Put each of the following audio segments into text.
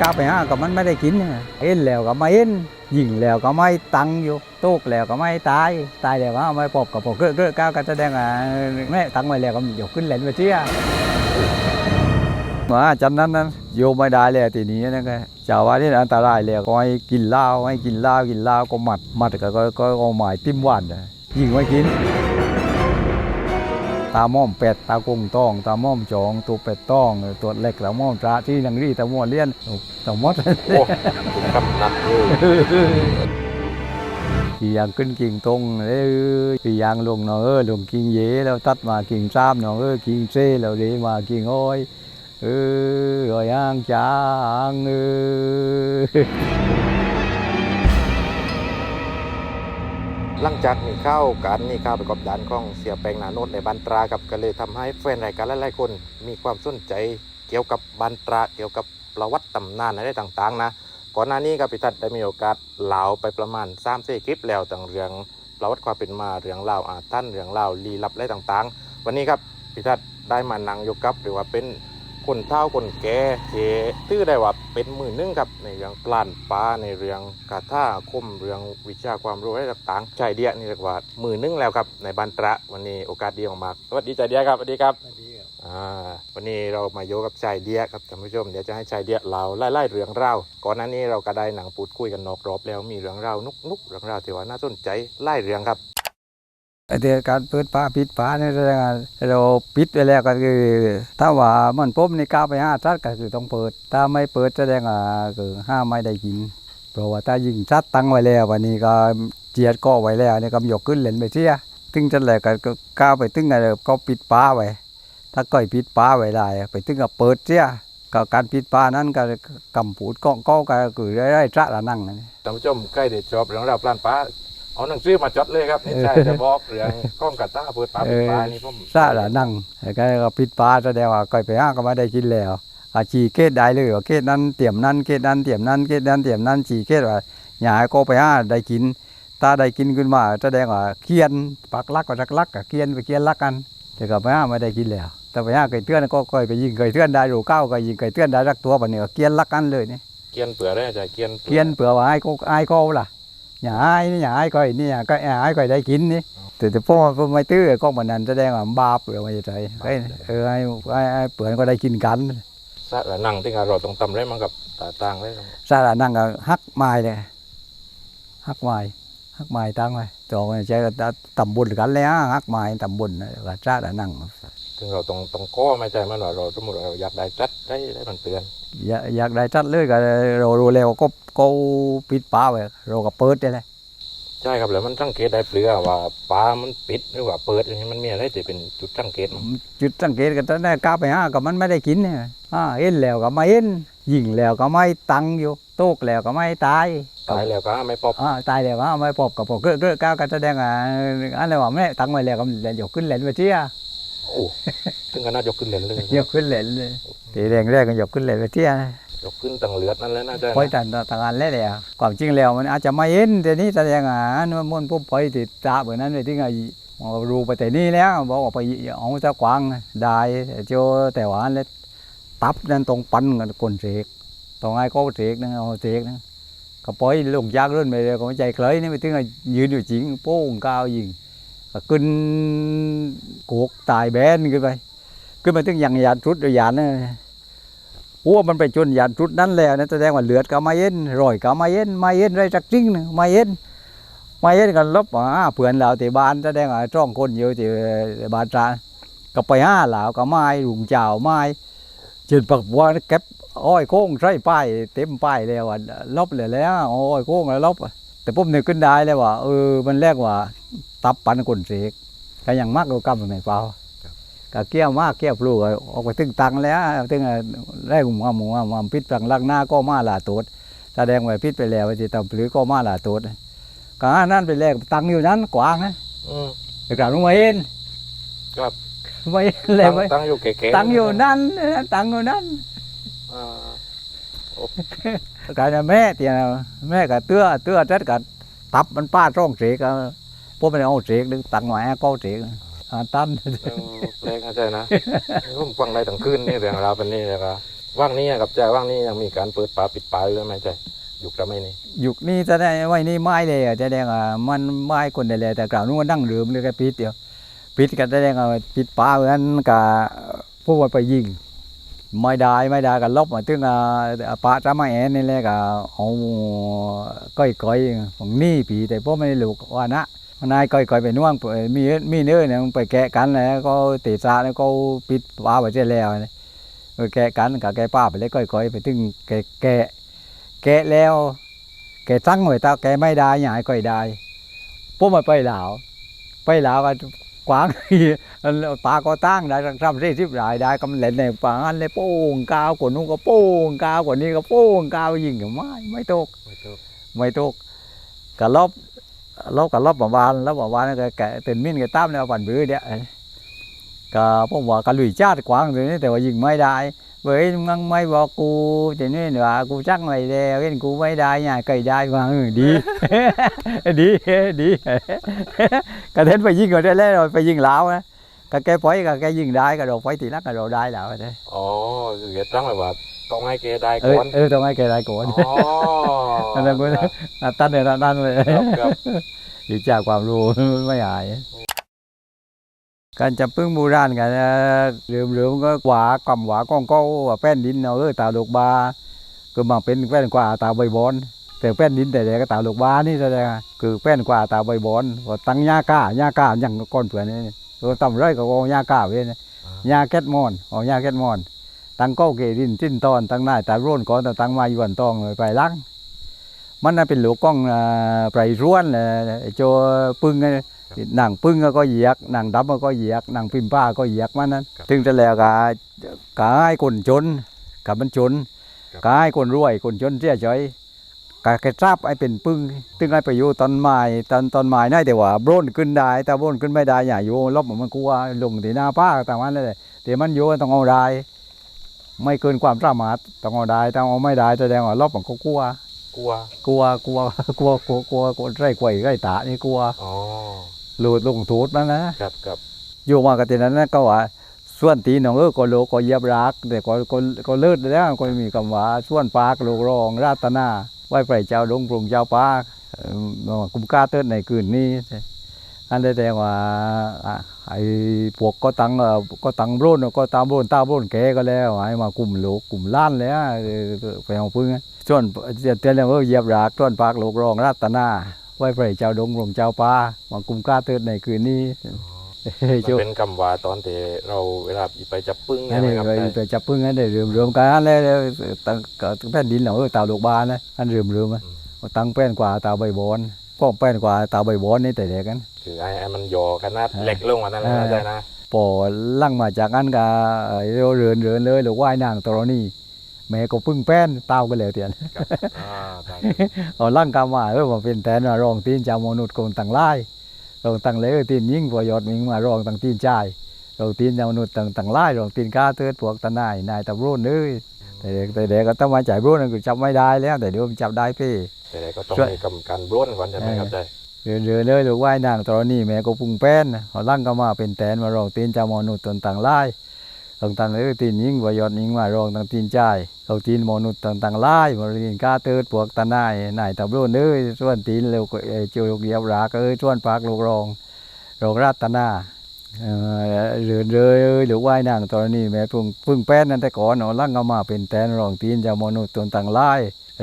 กล้าไปหาก็มันไม่ได้กินเนี่ยเอ็นแล้วก็ไม่เอ็นยิงแล้วก็ไม่ตังอยู่โตกแล้วก็ไม่ตาย ตายแล้วก็ไม่ปอบกับปอบเกลือเกลือก้าวก็แสดงอะแม่ตังไว้แล้วก็ยกขึ้นเหลนไปเที่ยว่าจันนั้นนั้นโยมไม่ได้เลยทีนี้นะก็เจ้าว่าที่อันตรายแล้วก็ให้กินเหล้าให้กินเหล้ากินเหล้าก็หมัดหมัดก็ก็ก็เอาหมายติ้มหวานนะยิงไว้กินาม่อมเป็ดตากงต้องตาม่อมจองตัวเป็ดต้องตัวเล็กตาม่อมตราที่นังรีตาม่อเลี้ยนตามดโอ้ถึงกับหนักเลยกี่อย่างขึ้นกิ่งตรงเอ้ยกี่อย่างลงหนอเออลงกิ่งเยแล้วตัดมากิ่งซ้ำหนอเออกิ่งเซ่แล้วเดีมากิ่งอ้อยเอออ้อยย่างจางเออ หลังจากมีเข้ากันนี่เข้าไปกบดานของเสียแปงนาโนดในบันตรากับก็เลยทำให้แฟนรายการหลายๆคนมีความสนใจเกี่ยวกับบันตราเกี่ยวกับประวัติตำนานอะไรต่างๆนะก่อนหน้านี้ครับพิทัศน์ได้มีโอกาสเล่าไปประมาณ3ามสี่คลิปแล้วต่างเรื่องประวัติความเป็นมาเรื่องเล่าอาถรรพ์เรื่องเล่าลีลับอะไรต่างๆ วันนี้ครับพิทัศน์ได้มานั่งยกกับหรือว่าเป็น คนเฒ่าคนแก่ที่ตื้อได้ว่าเป็นมือหนึงครับในเรื่องปลานปลาในเรื่องกาท่าอาคมเรื่องวิชาความรู้อะไรต่างๆชายเดียนี่เรียกว่ามือหนึงแล้วครับในบันตระวันนี้โอกาสดีมากๆสวัสดีชายเดียครับสวัสดีครับอ่าวันนี้เรามาโยกับชายเดียครับท่านผู้ชมเดี๋ยวจะให้ชายเดียเราไล่ๆเรื่องราวก่อนหน้านี้เราก็ได้หนังพูดคุยกันนอกรอบแล้วมีเรื่องราวนุกๆเรื่องราวที่ว่าน่าสนใจไล่เรื่องครับ ไอเดียการเปิดฟ้าปิดฟ้าเนี่ยแสดงว่าเราปิดไปแล้วก็คือ ถ้าว่ามันปุ๊บในก้าวไปห้าซัดก็คือต้องเปิด ถ้าไม่เปิดแสดงว่าคือห้าไม่ได้กิน เพราะว่าถ้ายิงซัดตั้งไว้แล้ววันนี้ก็เจียดก็ไว้แล้วเนี่ยก็ยกขึ้นเหรียญไปเสียตึงจันแหลกก็ก้าวไปตึงอะไรก็ปิดป้าไว้ ถ้าก้อยปิดป้าไว้ได้ไปตึงก็เปิดเสียก็การปิดป้านั้นก็กำปูดก้องก้ก็คือได้ได้ระละนั่งนั่นท่านผู้ชมใกล้เด็ดจบเรื่องราวปลานปลา เอาหนังสือมาจดเลยครับนี่ใช่จะบอกเรื่องกล้องกระต้าเปิดปลาเปิดปลานี่ผมซาละนั่งแล้วก็ก็ปิดปลาแสดงว่าก้อยไปห้าก็ไม่ได้กินแล้วอาจีเกตได้เลยว่าเกตนั้นเตรียมนั้นเกตนั้นเตรียมนั้นเกตนั้นเตรียมนั้นจีเกตว่าอย่าให้ก็ไปห้าได้กินถ้าได้กินขึ้นมาแสดงว่าเคียนปักลักก็รักลักกับเคียนไปเคียนลักกันแต่ก็ไปห้าไม่ได้กินแล้วแต่ไปห้าไก่เตือนก็ก้อยไปยิงไก่เตือนได้รูเก้าก็ยิงไก่เตือนได้รักตัวปะเนี่ยก็เคียนลักกันเลยเนี่ยเกียนเปลือกได้ใจเกียนเคียนเผื่อว่าไอ้ก็ไอ้ก็ล่ะ อย่าไอ้นี่อย่าไอ้ก้อยนี่อย่าก็ไอ้ก้อยได้กินนี่แต่แต่พ่อพ่อไม่ตื้อก็มันนั้นแสดงว่าบาปหรือไม่ใช่ไอ้เออไอ้ไอ้ไอ้เปื่อนก็ได้กินกันซะละนั่งที่เราต้องทำได้มันกับตาต่างเลยซาลานั่งก็ฮักไม้เลยฮักไม้ฮักไม้ตั้งไว้จอมันใช้ก็ตำบุญกันเลยฮะฮักไม้ตำบุญก็ซาลานั่ง ถึงเราต้องต้องก้อไม่ใช่มันว่าเราสมมติเราอยากได้จัดได้ได้มันเตือนอยากอยากได้จัดเลยก็เรารู้แล้วก็ก็ปิดป้าไว้เราก็เปิดได้เลยใช่ครับแล้วมันสังเกตได้เปลือกว่าปลามันปิดหรือว่าเปิดอย่างนี้มันมีอะไรที่เป็นจุดสังเกตมั้งจุดสังเกตก็ตอนนั้นก้าวไปห้าก็มันไม่ได้กินเนี่ยอ่าเอ็นแล้วก็ไม่เอ็นยิงแล้วก็ไม่ตังอยู่โตกแล้วก็ไม่ตายตายแล้วก็ไม่ปอบอ่าตายแล้วว่าไม่ปอบกับปอบเกลือเกลือก้าวก็แสดงอ่าอันไหนว่าไม่ตังไว้แล้วก็เหรียญยกขึ้นเหรียญไปเที่ย โอ้ถึงขนาดยกขึ้นเหรียญเลยยกขึ้นเหรียญเลยตีแรงแรกก็ยกขึ้นเหรียญไปเที่ยยกขึ้นตั้งเลือดนั่นแหละน่าจะพอยต่างต่างอันแล้วเลยความจริงแล้วมันอาจจะไม่เห็นแต่นี่แสดงอ่าอันมันมันปุ๊บไปติดตาเหมือนนั้นเลยที่ไงรู้ไปแต่นี่แล้วบอกว่าไปเอาเจ้ากวางได้เจ้าแต่ว่าอันเล็ตับนั่นตรงปันกันคนเสกตรงไอ้ก็เสกนะเอาเสกนะก็ปล่อยลงยากเรื่นไปเลยก็ไม่ใจเคยนี่ไปถึงยืนอยู่จริงโป้งก้าวยิง ก็ขึ้นกกตายแบนขึ้นไป ขึ้นมาถึงอยังยานชุดยานนะหัวมันไปจนยานชุดนั้นแล้วนะแสดงว่าเลือดก็ม่เย็นรอยก็ม่เย็นม่เย็นไรจักจริงนะม่เย็นม่เย็นกันลบอ่าเพื่อนเราที่บ้านแสดงว่าจ้องคนอยู่ที่บ้านจานก็ไปห้าเหล่าก็ไม้ลุงเจ้าไม้จิตปักว่าเก็บอ้อยโค้งใส่ป้ายเต็มป้ายแล้วอะลบเลยแล้วอ้อยโค้งแล้วลบแต่ผมนึกขึ้นได้เลยว่าเออมันแรกว่า ตับปันคนเสกก็ยังมากกว่ากำไม่เปล่าก็เกี้ยวมากเกี้ยวปลูกก็ออกไปตึงตังแล้วตึงแรกหมู่หมู่หมู่พิษตังลักหน้าก็มาลาตูดแสดงว่าพิษไปแล้วที่ตำปลือก็มาลาตูดก็อันนั่นไปแรกตังอยู่นั้นกว้างนะอืมแต่กลางไม่เห็นครับไม่เห็นเลยตั้งไม่ตั้งอยู่เก๋ๆตังอยู่นั่นตังอยู่นั่นอ่ากลายเป็นแม่เตียแม่กับเตื้อเตื้อจัดกับตับมันป้าร่องเสกก็ พวกมันเอาเสกดึงตังหน่อยก็เสกอ่าตันเออแปลกนะใช่นะผมฟังได้ตั้งคืนนี่เรื่องราวเป็นนี่เลยครับว่างนี้อะกับใจว่างนี้ยังมีการเปิดป่าปิดป่าอยู่ไหมใจยุคสมัยนี้ยุคนี้จะได้ไว้นี่ไม้เลยอะจะได้ว่ามันไม้คนได้เลยแต่กล่าวนู้นนั่งเรือมเลยก็ปิดเดียวปิดก็จะได้ว่าปิดป่าเหมือนกับพวกว่าไปยิงไม่ได้ไม่ได้ก็ลบมาถึงอ่าป่าจะมาแอนนี่แหละก็เอาก้อยก้อยๆของนี่ปีแต่พวกไม่ได้ลูกว่านะ นายก้อยก้อยๆไปน่วงไปมีมีเนื้อเนี่ยมันไปแกะกันแล้วก็เตะซาแล้วก็ปิดป่าไปเสียแล้วเนี่ยไปแกะกันกับแกะป้าไปเลยก้อยก้อยๆไปถึงแกะแกะแกะแล้วแกตั้งไว้ตาแกไม่ได้หยายก็ได้พวกมันไปลาวไปลาวก็กว้างปลาก็ตั้งได้ทำได้ทิบรายได้กำเล่นในป่าอันเลยโป้งกาวกว่านู้นก็โป้งกาวกว่านี้ก็โป้งกาวยิงกับไม่ไม่ตกไม่ถูกไม่ตกกะลบ ลบกะลบประวานลบประวานก็แกะตื่นมิ้นก็ตามแนวปั่นบื้อเดียวก็พวกว่ากะลุยชาติกว้างตัวนี้แต่ว่ายิงไม่ได้เว้ยมึงไม่บอกกูจะนี่หว่ากูจักไม่แล้เห็นกูไม่ได้หยายไก่ได้ว่าเออดี ดีดีก็เห็นไปยิงก็ได้แล้วไปยิงลาวนะก็แกปล่อยก็แกยิงได้ก็เราปล่อยทีนักก็เราได้แล้วนะอ๋อคือแกตั้งไว้ว่า ต้องให้แกได้เออก่อน เออต้องให้แกได้ก่อนอ๋อนั่นแหละกูครับอะตั้นเลยนะตั้นเลยครับดีจากความรู้ไม่หาย การจับพึ่งโบราณกันเรื่อมเรื่อมก็กว่ากำหวาก้องก็ว่าแป้นดินเนาะเออตาลูกบา ก็มาเป็นแป้นกว่าตาใบบอน แต่แป้นดินแต่เด็กก็ตาลูกบานี่แสดงว่าคือแป้นกว่าตาใบบอนว่าตั้งหญ้าก้าหญ้าก้าอย่างก้อนเผื่อนนี่ตัวต่ำไรก็เอาหญ้าก้าเว้ยนะหญ้าแก๊ดมอนเอาหญ้าแก๊ดมอน ตั้งเก้าเกดินจิ้นตอนตั้งหน้าตาร่นก่อนแต่ตั้งมาอยู่วันตองเลยไปลังมันน่ะเป็นหลูกกล้องอ่าไปร่วนเลยโจปึ้งไงหนังปึ้งก็เหยียกหนังดำก็เหยียกหนังพิมพ์ป้าก็เหยียกมันนั้นครับถึงจะแล้วก็กายคนจนกับมันจนครับกายคนรวยคนจนเสียใจกายกระจับไอ้เป็นปึ้งตึงไอ้ไปอยู่ตอนไม้ตอนตอนไม้ได้แต่ว่าโบนขึ้นได้แต่โบนขึ้นไม่ได้อย่าอยู่ลบมันกลัวลงที่หน้าป้าต่างมันเลยแต่มันอยู่ต้องเอาได้ ไม่เกินความสามารถต้องเอาได้ต้องเอาไม่ได้แสดงว่าลบมันก็กลัว กลัว กลัวกลัวกลัวกลัวกลัวกลัวไร่กล้วยไร่ตานี่กลัวอ๋อหลุดลงโทูดมันนะครับครับอยู่มากันทีนั้นนะก็ว่าส่วนตีน้องเออก็โลก็เหยียบรักแต่ก็ก็ก็เลิศแล้วก็มีคำว่าส่วนปากโลกรองราตนาไหว้พระเจ้าดงปรุงเจ้าปากเอ่อกุมกาเติร์ดในคืนนี้ อันได้แต่ว่าอะไอ้พวกก็ตังก็ตังโบรนก็ตามโบรนตาโบรนแกก็แล้วไอ้มากลุ่มโลกกลุ่มล้านแล้วไปเอาพึ่งส่วนเตือนแล้วว่าเหยียบรักส่วนปากโลกรองราตนาไหว้พระเจ้าดงปรุงเจ้าปามากลุ่มกล้าเติร์ดในคืนนี้มันโจ้เป็นคำว่าตอนที่เราเวลาไปจับปึ้งอันใช่ไหมนี้ครับไปจับพึ่งอันนี้รวมรวมกันอันเลยตั้งก็แป้นดินเหล่าเอตาลูกบานนะอันรวมรวมอะตั้งแป้นกว่าตาใบบอน ก็แป้นกว่าตาใบบอนนี่แต่เด็กกันคือไอ้ไอ้มันย่อขนาดอ่าเล็กลงกว่านั้นอ่านะได้นะพอลั่งมาจากอันก็เอ่อเรือนเรือนเลยหรือว่ายนางตรนี่แม่ก็พึ่งแป้นเต้าก็แล้วเตียนครับอ่าได้เอาลั่งกามาเออมาเป็นแทนว่ารองตีนจามนุษย์กงตังไล่รองตังเลยตีนยิ่งพอยอดมิงมารองตังตีนใจายรองตีนจามนุษย์ตังตังไล่รองตีนกาเติดพวกตานายนายตะรุ่นเอ้ย แต่เด็กแต่เด็กก็ต้องมาจ่ายรุ่นก็จับไม่ได้แล้ว แต่เดี๋ยวมันจับได้พี่ แต่ก็ต้องช่วยมีกรรมการบ้วนก่อนใช่ไหมครับได้เรือนเรือนเลยหรือว่ายนางตอนนี้แม่ก็ปรุงแป้นเขาลั่งก็มาเป็นแตนมารองตีนจามอนุษย์ตนต่างไล่ตนต่างเลยตีนยิงวายอดยิงมารองต่างตีนจ่ายเขาตีนมนุษย์ตนต่างไล่มาเรียนกาเติดพวกตานายนายตะรุ่นเอ้ยส่วนตีนเร็วก็เอ่อเจียวลูกเดียบรากเอ้ยส่วนปากลูกรองรองรัตนา เอ่อเรือเลยหรือว่ายนางตอนนี้แม่ปรุงปึ้งแป้นนั่นแต่ก่อนเอาลั่งก็มาเป็นแตนรองตีนจามนุษย์ตนต่างไล่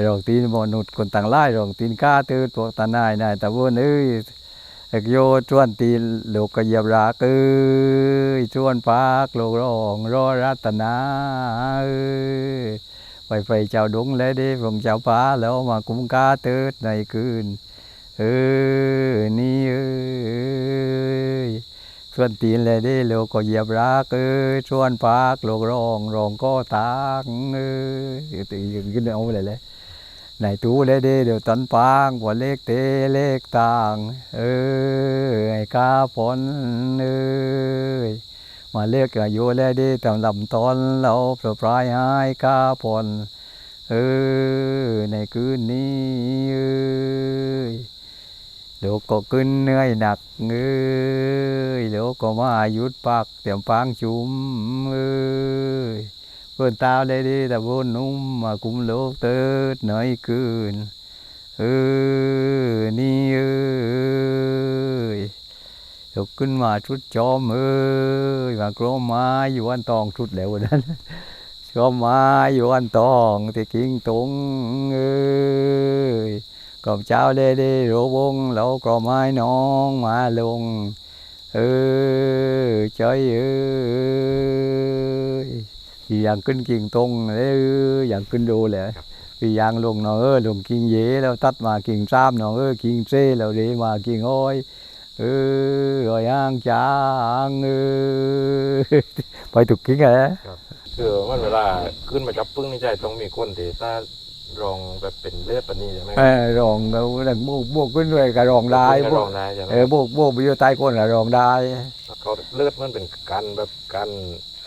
รองตีนมนุษย์คนต่างไล่รองตีนก้าตืดพวกตานายนายตะวนเอ้ยเอกโยชวนตีนลูกกระเยียบรากเอ้ยชวนปากลูกร้องรอรัตนาเอ้ยไปไปเจ้าดงและเด้พงเจ้าป้าแล้วมากุมกาตืดในคืนเอ้ยนี่เอ้ย ชวนตีนและเด้ลูกก็เหยียบรากเอ้ยชวนปากลูกร้องร้องก็ตากเอ้ยตีขึ้นเอาไปเลยเลยในตู้เลเดเดี๋ยวตันปางว่าเลขเตเลขต่าง เอ้ยไอ้กาผลเอ้ยมาเลขอายุเลเดตำลำตอนเราปลาปลายหายกาผลเอ้ยในคืนนี้เอ้ย เดี๋ยวก็ขึ้นเหนื่อยหนักเอ้ยเดี๋ยวก็มาหยุดปักเตรียมปางจุ่มเอ้ยเพื่อนตาวเลยดีแต่บนนุ่มมากุมโลกเติดหน่อยคืนเออนี่เอ้ยยกขึ้นมาชุดจอมเอ้ยมากรมไม้อยู่อันตองชุดแล้วนนั้นชอมม้อยู่อันตองที่กิ่งตรงเอ้ย กอบเจ้าเลยดีโรบงแล้วกรอไม้น้องมาลง เออใจเอ้ยพี่ยังขึ้นกิ่งตรงเอ้ยยังขึ้นดูเลยพี่ยังลงหนอเออลงกิ่งเยแล้วตัดมากิ่งซ้ำหนอเออกิ่งเซ่แล้วเดมากิ่งอ้อยเอออ้อยย่างจางเออไปถูกกิ่งเหรอคือมันเวลาขึ้นมาจับปึ้งนี่ใจต้องมีคนที่ตา รองแบบเป็นเลือดปานนี้ใช่ไหมเออรองเราดังบวกบวกขึ้นด้วยกับรองได้คนบก็วรกองได้ใช่ไหมเออบวกบวกไปอยู่ใต้ก้นกับรองได้เขาเลือดมันเป็นกันแบบกัน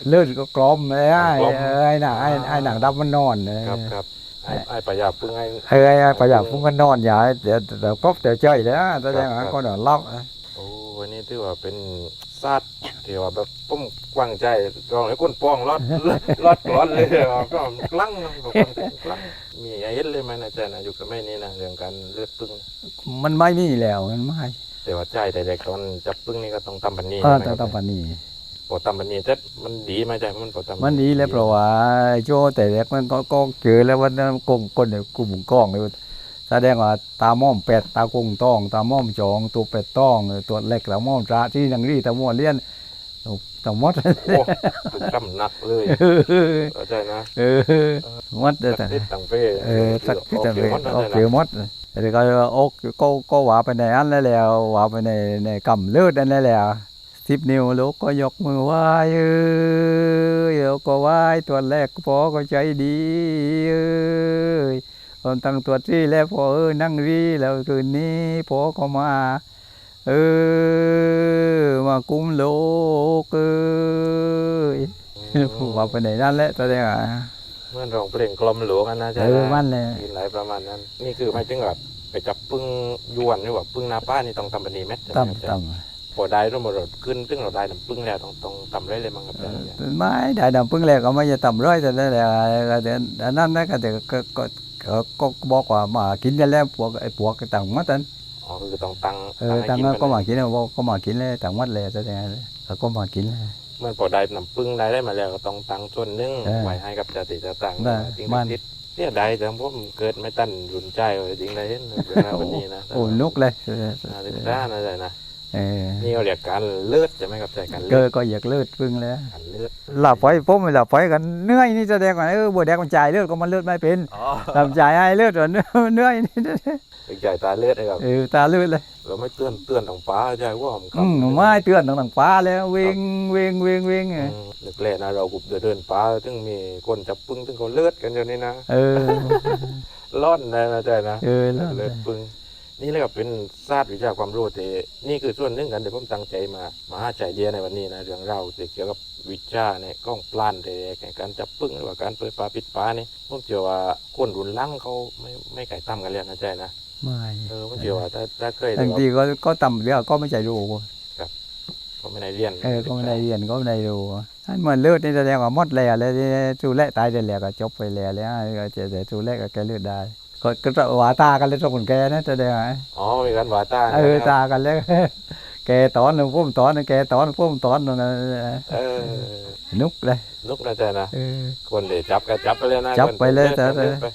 เลือดก็กลอมเลยไอ้กลอมเออไอ้หนังไอ้ไอ้หนังดำมันนอนเลยครับครับไอ้ไอ้ประหยัดปึ้งไอ้เอ้ยไอ้ประหยัดพุ่งก็นอนอย่าให้เดี๋ยวเดี๋ยวกบเดี๋ยวเจยแล้วแสดงครัว่าบก็นอนเล่าโอ้ วันนี้ถือว่าเป็นซาดที่ว่าแบบปุ้มกว้างใจรองให้คนป้องรอดรอดร้อนเลยอะก็กลั้งนะก็กลั้งมีไอ้เห็นเลยไหมนะอาจารย์นะอยู่กับแม่นี่นะเรื่องการเลือดปึ้งมันไม่มีแล้วมันไม่แต่ว่าใจแต่เด็กตอนจับปึ้งนี่ก็ต้องทำบันนี้เออใช่ไหมต้องครับต้องปานนี้พอทำบันนี้แต่มันดีไหมใจมันพอทำมันดีแล้วเพราะว่าไอ้โจแต่แรกมันก็ก็เจอแล้วว่านั้นกงคนเนี่ยกลุ่มกล้องเลย แสดงว่าตาม่อมเป็ดตากงต้อง ตาม่อมจองตัวเป็ดต้องตัวเล็กตาม่อมตราที่นังรีตาม่อมเลี้ยนตามดโอ้ถูกกำหนักเลยเข้าใจนะเออมดตัแต่กติดตังเป้เออสักที่จะโอเป็เคนหมดโอนะเคหมดแต่ก็โอกก็ก็ว่าไปในอันแล้วแล้วว่าไปในในกำเลือดอันแล้วแล้วสิบนิ้วลูกก็ยกมือไหว้เอ้ยแล้วก็ไหว้ตัวแรกพอก็ใจดีเอ้ย ตอนตั้งตัวที่แล้วพอเออนั่งรีแล้วคืนนี้พอก็มา เออมากุ้มโลกเอ้ยว่าไปไหนนั่นแหละตอนนี้อะเมื่อร้องเพลงกลอมหลวงกันนะเอจ๊ะอมันเลยมีหลายประมาณนั้น นี่คือไม่ถึงกับไปจับปึ้งยวนหรือว่าปึ้งนาป้านี่ต้องทำบันนี้ไหมต่ำต่ำพอได้ร่วมรดขึ้นตึ้งเราได้น้ำปึ้งแล้วต้องต้องทำไรเลยมั้งครับอาจารย์เนี่ยไม่ได้ดำพึ่งแรกก็ไม่จะต่ำร้อยแต่นั่นแหละก็เดี๋ยวอันนั้นนะก็เดี๋ยวก็ ก็ก็ก็บอกว่ามากินกันแล้วพวกไอ้พวกต่างมัดนั้นอ๋อคือต้องตั้งเออให้ต่างกินก็ไปมาเลยกินแล้วบอกก็มากินเลยต่างมัดเลยแสดงแล้วก็มากินเลยเมื่อพอได้น้ำปึ้งได้ได้มาแล้วก็ต้องตั้งส่วนหนึงเออไว้ให้กับจติจะตั้งได้จริงมันทิศเนี่ยได้แต่ผมเกิดไม่ตันรุนใจเลยจริงได้เห็นเวลาวันนี้นะโอ้นุกเลยนาฬิกานะจ๊ะนะ เออนี่เขาเรียกการเลือดใช่ไหมครับใจการก็เลือดก็อยากเลือดพึ่งแล้วการเลือดหลับไฟผมหลับไฟกันเหนื่อยนี่แสดงว่าเออบัวแดงมันจ่ายเลือดก็มันเลือดไม่เป็นอ๋อทำจ่ายให้เลือดเหนื่อยนี่เป็นใจตาเลือดเลยครับ เออตาเลือดเลยเราไม่เตือนเตือนของป้าใจว่าผมอืมไม่เตือนต่างๆป้าแล้ววิ่งวิ่งวิ่งวิ่งอืมนึกแรกนะเรากุบเดินป่าถึงมีคนจับปึ้งถึงเขาเลือดกันอยู่นี่นะเออ ร่อนนะนะใจนะเออแล้วเลือดปึ้ง นี่เลยก็เป็นศาสตร์วิชาความรู้แต่นี่คือส่วนหนึ่งกันที่ผมตั้งใจมามาหาใจเดียในวันนี้นะเรื่องเราที่เกี่ยวกับวิชาในกล้องปลานแต่การจับปึ้งหรือว่าการเปิดปลาปิดปลานี่ผมเชื่อว่าคนรุนลังเขาไม่ไม่ไก่ตั้มกันเลยนะใจนะไม่เออผมเชื่อว่าถ้าถ้าเคยบางทีก็ก็ต่ำเดียวก็ไม่ใจรู้เขาไม่ได้เรียนเออก็ไม่ได้เรียนก็ไม่ได้รู้อันเหมือนเลือดนี่แสดงว่าหมดแล้วเลยจูแลตายได้แล้วก็จบไปแล้วแล้วก็จะแต่จูแลก็แกเลือดได้ ก็ก็หวาตากันเลยทุกคนแกนะแสดงว่าอ๋อมีการวาตาเออนะครับตากันแล้วแกตอนหนึ่งพุ่มตอนหนึ่งแกตอนพุ่มตอนนั่นนะเออนุกเลยนุกนะใจนะเออคนเดี๋ยวจับก็จับไปเลยนะจับไปเลยคนแต่ดินไป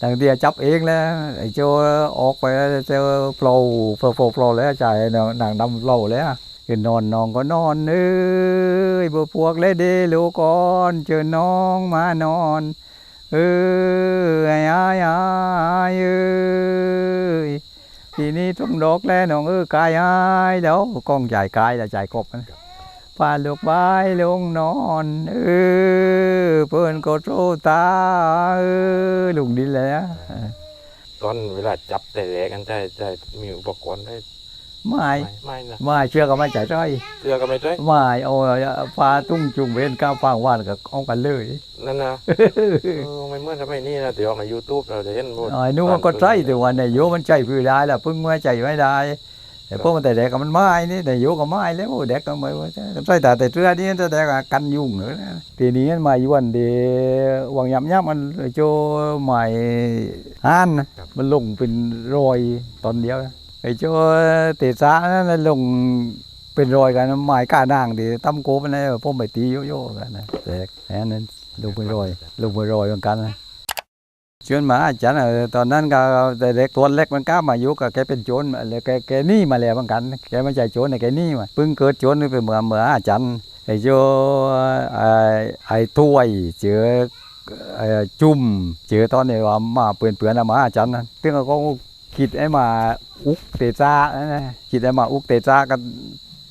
ต่างเดียวจับเองแล้วไอ้โจออกไปแล้วเจอโปรโปรโปรโปรแล้วจ่ายหนังดำโปรแล้วคือนอนนอนก็นอนเอ้ยบัวพวกเลยเดลูกก่อนเจอน้องมานอน เอ้ยอ้ายอ้ายอ้ายเอ้ย ทีนี้ต้องดอกแล้วน้องเอ้ยกายอ้ายแล้วกล้องจ่ายกายแล้วจ่ายกบนะพาลูกบายลงนอนเออเพิ่นก็โตตาเออลุงดินแล้วตอนเวลาจับแต่แรกกันใจใจมีอุปกรณ์ได้ ไม่ไม่นะไม่เชื่อก็ไม่จ่ายจ้อยเสื้อก็ไม่ใช่ไม่เอาพาตุ้งจุงเวนก้าวฟางว่านกับเอากันเลย นั่นนะเออไม่เหมื่อนทำไมนี่นะเดี๋ยวออกในยูทูบเราจะเห็นหมดไอ้นู้นมันก็ใช่แต่วันไหนโยมันใจพื้ได้ละพึ่งไม่ใจไม่ได้ แต่พวกมันแต่เด็กก็มันไม้นี่แต่อยู่ก็ไม้แล้วเด็กก็ไม่ว่าใช่แต่แต่เสื้อนี่แต่เด็กก็กันยุง nữa ทีนี้มันมาอยู่วันเดียววางยำยำมันโจใหม่ฮันนะมันลงเป็นรอยตอนเดียวนะ ไอ้โจเตะซ่านั่นลงเป็นรอยกันไม้ก้านางที่ตั้มโกมันเลยพวกไปตีโยโย่กันนะแต่แค่นั้นลงเป็นรอยลงเป็นรอยเหมือนกันนะชวนมาอาจารย์ตอนนั้นก็แต่เด็กตัวเล็กมันกล้ามาอยู่กับแกเป็นโจรแล้วแกแกหนี่มาแล้วเหมือนกันแกไม่ใช่โจรนะแกหนี่มาเพิ่งเกิดโจรนี่เป็นเหมือนเหมือนอาจารย์ไอ้โจไอ้ไอ้ถ้วยเจอจุ่มเจอตอนนี้ว่ามาเปื่อนเปื่อนๆมาอาจารย์นตึงก็ คิดไอ้มาอุกเตจ้านะคิดไอ้มาอุกเตจ้ากัน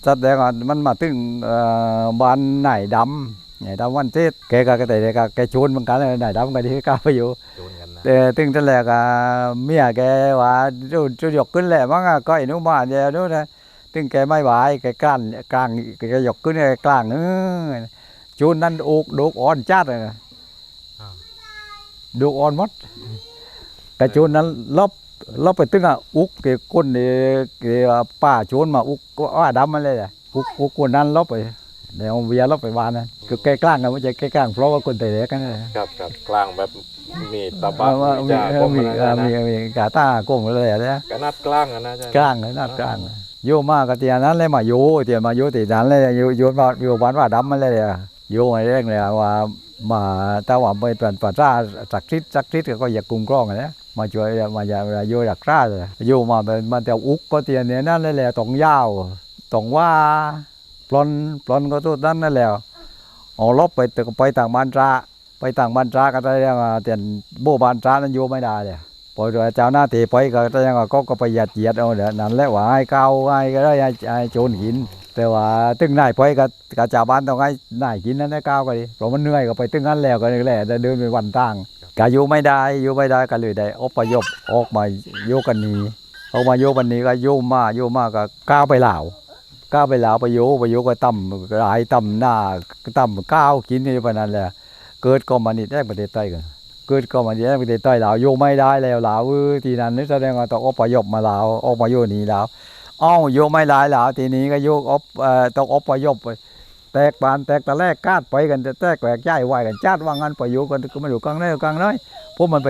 แสดงว่ามันมาตึงเอ่อบ้านไหนดำไหนดำวันเทศแกก็แต่แกก็แกโจรเหมือนกันเลยไหนดำก็ที่กล้าไปอยู่โดนกันนะแต่ตึงแต่แรกอะเมียแกว่าจูจูยกขึ้นแหละมั้งอะก็ไอ้หนุ่มบ้านเดียวนู้นนะตึงแกไม่ไหวแกกลั้นกลางแกยกขึ้นแกกลางเออจูนนั้นอกดกอ่อนจัดเลยนะดกอ่อนหมดกระจูนนั้นลบ ลบไปตึงอะอุกแกก้นเนี่ยแกป้าจูนมาอุกก็ว่าดำมาเลยอะอุกอุกคนนั้นลบไปเดี๋ยวเวียลบไปวานนะคือแกกลางกันไม่ใช่แกกลางเพราะว่าคนแต่เด็กกันเลยครับครับกลางแบบมีตาบัว่ากว่ามีมีจ่าเอก้อมมีมาเออนะมีมีกาตาก้มเลยอะนะกระนัดกลางอะนะใช่กลางเลยนัดกลางโยมากก็เตียนั้นเลยมาโยเตียมาโยตีนั้นเลยโยโยมาโยบ้านว่าดำมาเลยอะโยมาเรื่องเลยอะว่ามาแต่ว่าไปเป็นปัตราสักทิศสักทิศก็อยากกุมกล้องอะนะ มาช่วยมาอย่าโยรักษาเลยโยมาเป็นมาแต่อุกก็เตียนเนี่ยนั่นเลยแหละตองยาวตองว่าปลนปลนก็ตัวนั้นนั่นแหละเอาลบไปตึกไปต่างบ้านตราไปต่างบ้านตราก็ได้ยังว่เตียนโบบ้านตรานั้นโยไม่ได้เลยพอเจ้าหน้าที่ไปก็แต่ยังก็ก็ไปหยัดเยียดเอาเดี๋ยวนั่นแหละว่าให้เกาให้ก็ได้ให้ให้โจรหิน แต่ว่าตึงนายไปก็กับชาวบ้านต้องให้นายกินนั่นได้เก้าวก็ดีเพราะมันเหนื่อยก็ไปตึงนั้นแล้วก็เลยแหละเดินไปวันตั้ง ก็อยู่ไม่ได้อยู่ไม่ได้ก็เลยได้อพยพออกมาโยกันนี้ออกมาโยกันนี้ก็โยมาโยมาก็ก้าวไปลาวก้าวไปลาวไปโยไปโยก็ต่ำหลายต่ำหน้าต่ำก้าวกินนี่ไปนั่นแหละเกิดก็มานี่ได้ประเทศไทยกันเกิดก็มาเดี๋ยวประเทศใต้ลาวอยู่ไม่ได้แล้วลาวทีนั้นนี่แสดงว่าต้องอพยพมาลาวออกมาอยู่นี่ลาวอ้าวอยู่ไม่ได้ลาวทีนี้ก็อยู่อพเอ่อต้องอพยพไป แตกบานแตกตะแรกกาดไปกันแต่แตกแหวกย้ายไหวกันจัดว่างั้นไปอยู่กันก็ไม่รู้กลางไหนกลางไหนพวกมันไป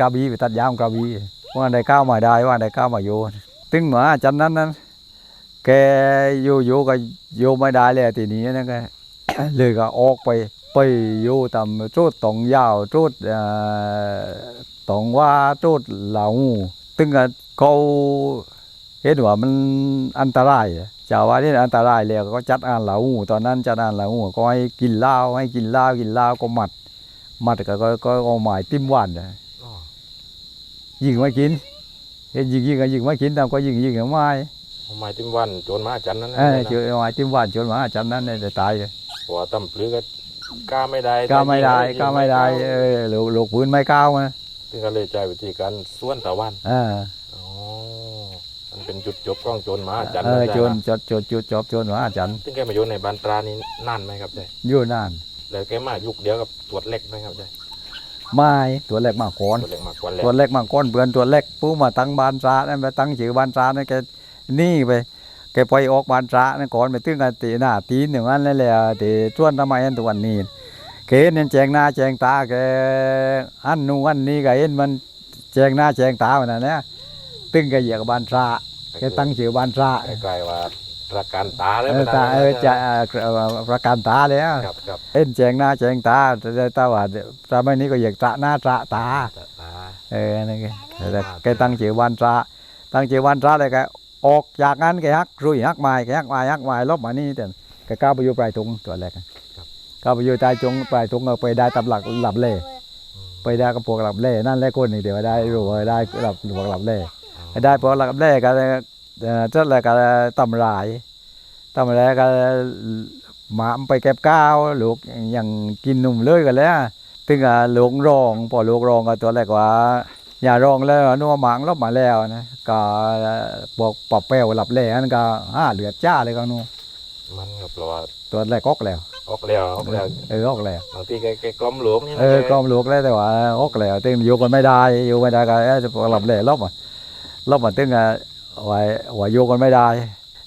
กระบี่ไปตัดยามกระบี่ว่าได้ก้าวมาได้ว่าได้ก้าวมาอยู่ตึงหมาจันนั้นนั้นแกอยู่อยู่ก็อยู่ไม่ได้เลยทีนี้นะก็เลยก็ออกไปไปอยู่ตามจุดตรงยาวจุดเอ่อตรงว่าจุดเหลาตึงกับเขาเห็นว่ามันอันตราย จาว่านี่อันตรายเลยก็จัดอ่านเหลาตอนนั้นจัดอ่านเหลาก็ให้กินเหล้าให้กินเหล้ากินเหล้าก็หมัดหมัดก็ก็ก็เอาหมายติ้มหวานนะยิงไม่กินเห็นยิงยิงก็ยิงไม่กินตามก็ยิงยิงก็ไม่เอาไม้ติ้มวันโจรมาจันนั่นเออเจอาหมายติ้มหวานจนมาจันนั้นเนี่ยตายหัวตำปลือก็กล้าไม่ได้ก้าไม่ได้ยิงก้าไม่ได้เออลูกลูกปืนไม่ก้าวมาซึ่งก็เลยใช้วิธีการส่วนตะวันเอออ๋อมัน เป็นจุดจบของโจรมาจันเออนะโจจ๊ะนจดจดจดจบโจนว่าอาจารย์ซึ่งแกมาอยู่ในบ้านตรานี่นานไหมครับเจ๊อยู่นานแล้วแกมายุคเดียวกับตรวจเล็กไหมครับเจ๊ไม้ตัวเล็กมากก่อนตรวจเล็กมากกว่าแล้วตัวเล็กมากก่อนเพื่อนตัวเล็กปูมาตั้งบ้านตรานั่นไปตั้งชื่อบ้านตรานั่นแกหนี่ไปแกไปออกบ้านตรานั่นก่อนไปตึ้งกันตีหน้าตีนอย่างนั้นนั่นแหละตีชวนทำไมอันตัวนี้แกเห็นเห็นแจงหน้าแจงตาแกอันนู้นอันนี้ก็เห็นมันแจงหน้าแจงตามันนะเนี่ยตึ้งแกเหยียกบ้านตรา แกตั้งชื่อบ้านตราใกล้ๆว่าประการตาเลยเออประตาธนเออจะเอ่อประกันตาเลยอะครับครับเอ็นแจงหน้าแจงตาแต่แต่ว่าสมัยนี้ก็อยากตระหน้าตระตา ตา เออนั่นไงแต่แกตั้งชื่อวันตระตั้งชื่อวันตระเลยแกออกจากนั้นแกฮักรุยฮักไม้แกฮักไม้ฮักไม้ลบมานี่แต่แกก้าวไปอยู่ปลายทงตัวแรกอะก้าวไปอยู่ใต้ทงปลายทงก็ไปได้ตำหลักหลับเล่ไปได้กับพวกหลับเล่นั่นแหละคนหนึ่งเดี๋ยวได้รู้ว่าได้หลับพวกหลับเล่ ได้พวกหลับเล่ก็เอ่อเจ้าอะไรก็ตำรายตำรายก็หมาไปเก็บก้าวลูกอย่างกินหนุ่มเลยกันแล้วถึงอะลูกรองพอลูกรองก็ตัวแรกว่าอย่ารองแล้วนัวหมางลบมาแล้วนะก็บอกปอบแป้วหลับแหล่นั่นก็ห้าเหลือดจ้าเลยก็นู่นมันก็เพราะว่าตัวแรกออกแล้วออกแล้วออกแล้วเออออกแล้วบางทีแกแกกล้อมหลวงนี่นะเออแกก็ลูกแล้วแต่ว่าออกแล้วตึงอยู่กันไม่ได้อยู่ไม่ได้ก็เอ้ยจะบอกหลับแหล่ลบอะ ลบมาตึงอะไว้ไว้โยกันไม่ได้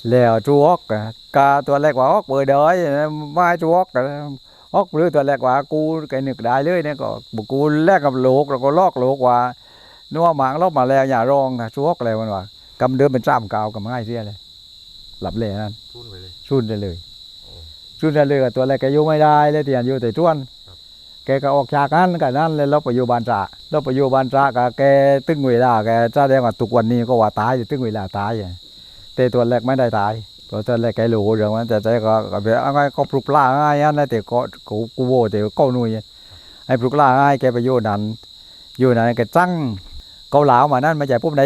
แล้วจูออกอะกาตัวแรกว่าออกเบอร์เดยไม้จูออกอะออกหรือตัวแรกว่ากูไก่นึกได้เลยเนี่ยก็บอกกูแลกกับโลกแล้วก็ลอกโลกว่านัวหมางลอกมาแล้วอย่ารองนะจูออกแล้วมันว่ากำเดิมเป็นจ้ามกาวกับง่ายเสียเลย หลับเลยนั่นทุ่นไปเลยชุนได้เลยอืมชุนได้เลยกับตัวแรกแกอยู่ไม่ได้เลยเตียนอยู่แต่จ้วนครับ แกก็ออกจากนั้นกันนั้นเลยเราไปอยู่บ้านตราเราไปอยู่บ้านตรากับแกตึงเวลาแกจะได้ว่าทุกวันนี้ก็ว่าตายตึงเวลาตายอะแต่ตัวแรกไม่ได้ตายเพราะตัวแรกแกรู้เรื่องมันแต่ใจก็ก็แบบอะไรก็ปลุกปลาง่ายอันนั้นแต่ก็กูกูโวแต่ก็หนุ่ยไอ้ปลุกปลาง่ายแกไปอยู่นั้นอยู่นั้นแกจังเกาเหลามานั่นมาจากปุ๊บไหน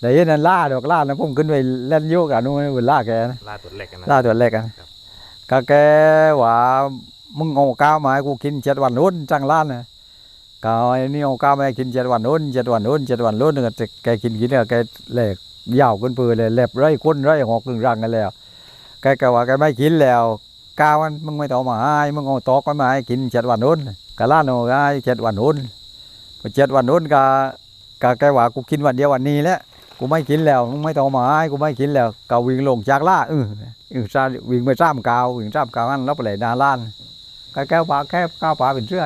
ไหนนั่นล่าดอกล่านะพุ่มขึ้นไปเล่นโยกกันนู่นเวลาแกนะล่าตัวเล็กกันนะล่าตัวแรกกันครับก็แกว่า มึงเอาก้าวมาให้กูกินเจ็ดวันนู้นจังล้านนะก็ไอ้นี่เอาก้าวมาให้กินเจ็ดวันนู้นเจ็ดวันนู้นเจ็ดวันนู้นก็แกกินกินเนี่ยแกแหลกยาวขึ้นปืนเลยแหลบไร่ก้นไร่หอกกึ่งรังกันแล้วแกก็ว่าแกไม่กินแล้วก้าวมันมึงไม่ต้องมาให้มึงเอาตอกมันมาให้กินเจ็ดวันนู้นก็ล้านเอาให้เจ็ดวันนู้นพอเจ็ดวันนู้นก็ก็แกว่ากูกินวันเดียววันนี้แหละกูไม่กินแล้วมึงไม่ต้องมาให้กูไม่กินแล้วก็วิ่งลงจากล่าเออวิ่งซาวิ่งไปจ้ามกาววิ่งจ้ามกาวนั่นแล้วไปเลยนาล้าน ก็แก้วปลาแก้วก้าวปลาเป็นเสื้อ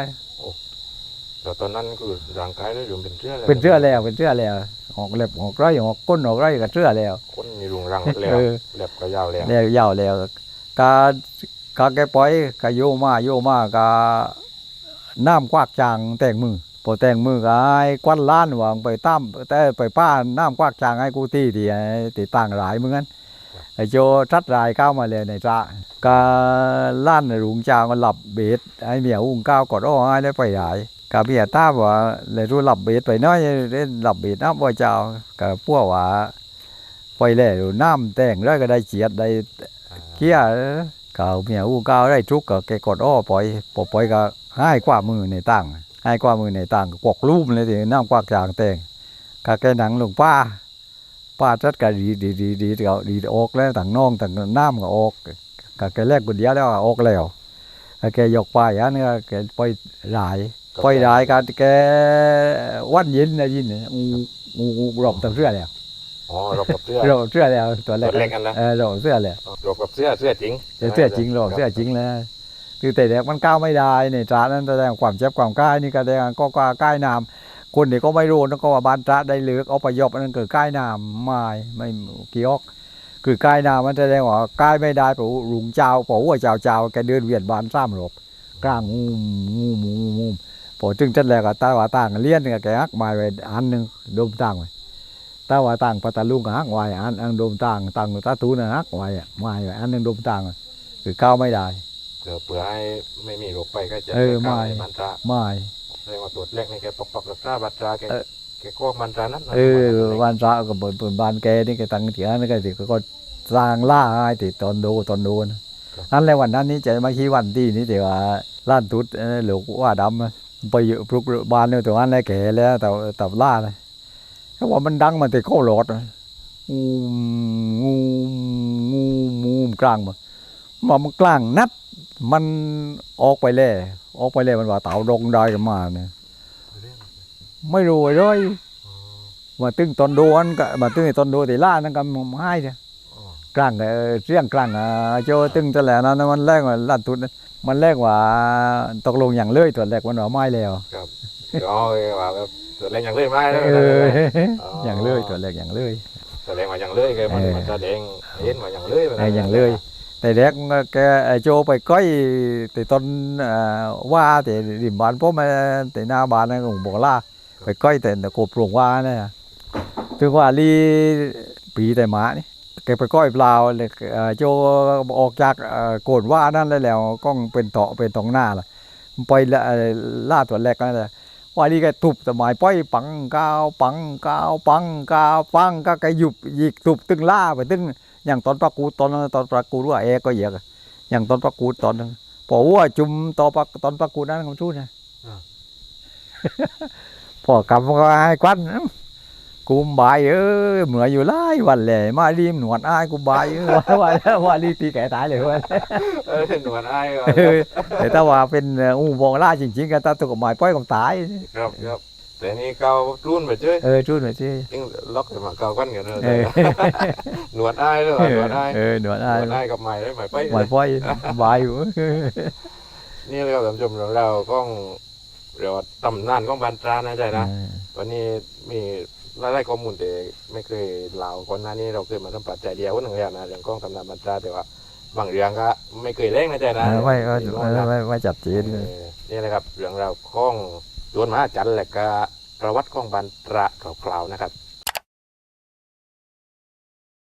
แต่ตอนนั้นคือร่างกายได้รวมเป็นเสื้อเลยเป็นเสื้อแล้วเป็นเสื้อแล้วออกเล็บออกไร่ออกก้นออกไร่กับเสื้อแล้วคนมีรุงรังหมดแล้วเออเล็บก็ยาวแล้วแล้วยาวแล้วกาก็แกปล่อยก็โยมาโยมาก็น้ำควักจางแต่งมือพอแต่งมือก็ไอ้ควันล้านหวังไปตั้มแต่ไปป้าน้ำควักจางให้กูตีที่ไอ้ตีต่างหลายเหมือนกัน ไอ้โจทัดรายเข้ามาเลยในจ้าก็ล้านรุงจางก็หลับเบ็ดไอ้เมียอุ้งก้าวกอดอ้อไอ้ได้ไปหลายก็เมียตาว่าเลยรู้หลับเบ็ดไปน้อยเล่นหลับเบ็ดน้ำบ่เจ้าก็พวกว่าไปแล้วน้ำแต่งแล้ก็ได้เจียดได้เกี้ยก่าเมียอู้เก่าวได้ทุกก็แกกดอ้อปล่อยปล่อยก็ให้กว่ามือในตั้งให้กว่ามือในตั้งกวกรูปเลยทีน้ำกวากจางแต่งก็แกหนังหลวงป้า ป้าจัดก็ดีดีดีดีก็ดีออกแล้วต่างน้องต่างน้ำก็ออกก็แกแรกคนเดียวแล้วก็ออกแล้วก็แกยกไปอันนี้ก็แกปล่อยหลายปล่อยหลายก็แกวันเย็นนะยินเนี่ยงูงูงูรอบตัเสื้อแล้วอ๋อรบกับเสื้อรอบเสื้อแล้วตัวแรกตัวเล็กกันนะเออรอบเสื้อแล้วรบกับเสื้อเสื้อจริงเสื้อเสื้อจริงหรอกเสื้อจริงเลยคือแต่เด็กมันก้าวไม่ได้ในตรานั้นแสดงความเจ็บความกล้ายนี่ก็แสดงก็กล้าใกล้น้ำ คนเด็กก็ไม่รู้นั่นก็ว่าบ้านตราได้เลือกเอาไปยบอันนั้นเกิดใกล้น้ำไม่ไม่เกี่ยวคือใกล้น้ำมันแสดงว่าใกล้ไม่ได้ปู่ลุงเจ้าปู่ว่าเจ้าเจ้าแกเดินเวียนบ้านซ้ำหลบกลางงูงูงูงูงูพอจึงจัดแล้วก็ตาว่าต่างเลี้ยนก็แกฮักไม้ไว้อันหนึ่งดมต่างไว้ตาว่าต่างปัตตาลุงก็ฮักไว้อันอันดมต่างต่างตาตูนฮักไว้อะไม้ไว้อันหนึ่งดมต่างไว้คือก้าวไม่ได้เผื่อเผื่อให้ไม่มีโรคไปก็จะเออเข้าไม่ในบันตราไม่ เรียกว่าตัวเล็กนี่แกปกปักรักษาบันตราแกเออแกก็บันตรานั้นนะเออบ้านระกับบนบนบ้านแกนี่แกตั้งเถียงนี่ก็สิก็สร้างล่าให้ติดตอนดูตอนดูนะอันแล้ววันนั้นนี่จะมาขี้วันที่นี่แต่ว่าล้านตุดเอ่อหลวงว่าดำอะไปอยู่ปลุกบ้านเนี่ยตัวนั้นแหละแก่แล้วแต่แต่ล่าเลยเขาว่ามันดังมันแต่เข้าหลอดอะงูงูงูงูมันกลางมามามันกลางนัด มันออกไปแล้วออกไปแล้วมันว่าเต่าดงได้กันมาเนี่ยไม่รู้เลยอ๋อมาตึงตอนโดนก็มาตึงตอนโดตีล่านั่นก็มให้เนี่ยอ๋อกลางก็เสียงกลางอะโจตึงแต่แหละนั้นมันแรกว่าลัดทุนมันแรกว่าตกลงอย่างเลยตัวแรกมันว่าไม่แล้วครับอ๋อว่าแบบตัวเล็กอย่างเลื่อยไม้แล้วเอออ๋อออย่างเลยตัวแรกอย่างเลยตัวเล็กมาอย่างเลื่อยแกมันเออมันจะแดงเห็นมาอย่างเลื่อยเอออย่างเลย แต่แรกก็แกโจไปก้อยแต่ตอนว่าแต่ริมบ้านผมมาแต่หน้าบ้านนั่นก็บอกล่าไปก้อยแต่ตะโกบปลวงว่าเนี่ยถึงว่าลีปีแต่หมานี่แกไปก้อยเปล่าเลยโจออกจากโกดว่านั่นเลยแล้วก็เป็นเถาะเป็นตองหน้าล่ะไปล่าตัวแรกนั่นแหละว่านี่แกทุบสมัยป้อยปังกาวปังกาวปังกาวปังก็แกหยุบหยิกทุบตึงล่าไปตึง อย่างตอนประกูตอนตอนประกูว่าเอก็เหยียกอย่างตอนประกูตอนนึงพอว่าจุ่มตอนประตอนประกูนั้นผมชู้นะพอกลับมาก็ให้ควันเอ้ากูบายเอ้ยเหมือนอยู่ไล่วันแหล่มารีมหนวดอ้ายกูบายเอ้ยว่าว่าว่ารีตีแก่ตายเลยว่าเออหนวดอ้ายก็เออแต่ถ้าว่าเป็นอู้วงล่าจริง ๆก็ตาตัวกับหมายป้อยกับตายครับครับ แต่แต่นี่เการุ่นไปเจ้ยเออชุดไปสิยิ่งล็อกแต่มาเกากันกันเลยเออหนวดอ้ายเลยเอหนอวดอ้ายเออหนวดหนอ้ายวดอ้ายกับใหม่ได้ใหม่ไปหมายป้อยบายอยู่นี่เลยครับท่านผู้ชมเราเราก็เรียกว่าตำนานของบันตรานะใจนะวันนี้มีรายได้ข้อมูลแต่ไม่เคยเล่าก่อนหน้านี้เราเคยมาสัมผัสใจเดียวหนึ่งอย่างนะเรื่องกล้องตำนานบรรดาแต่ว่าบางเรื่องก็ไม่เคยเล่นนะใจนะเออไว้ไว้เห็นเอว่าอนะไว้ไว้จัดเจนเออนี่แหละครับเรื่องราวของ ดวนมหาจันทร์และก็ประวัติของบันตราคร่าวๆนะครับ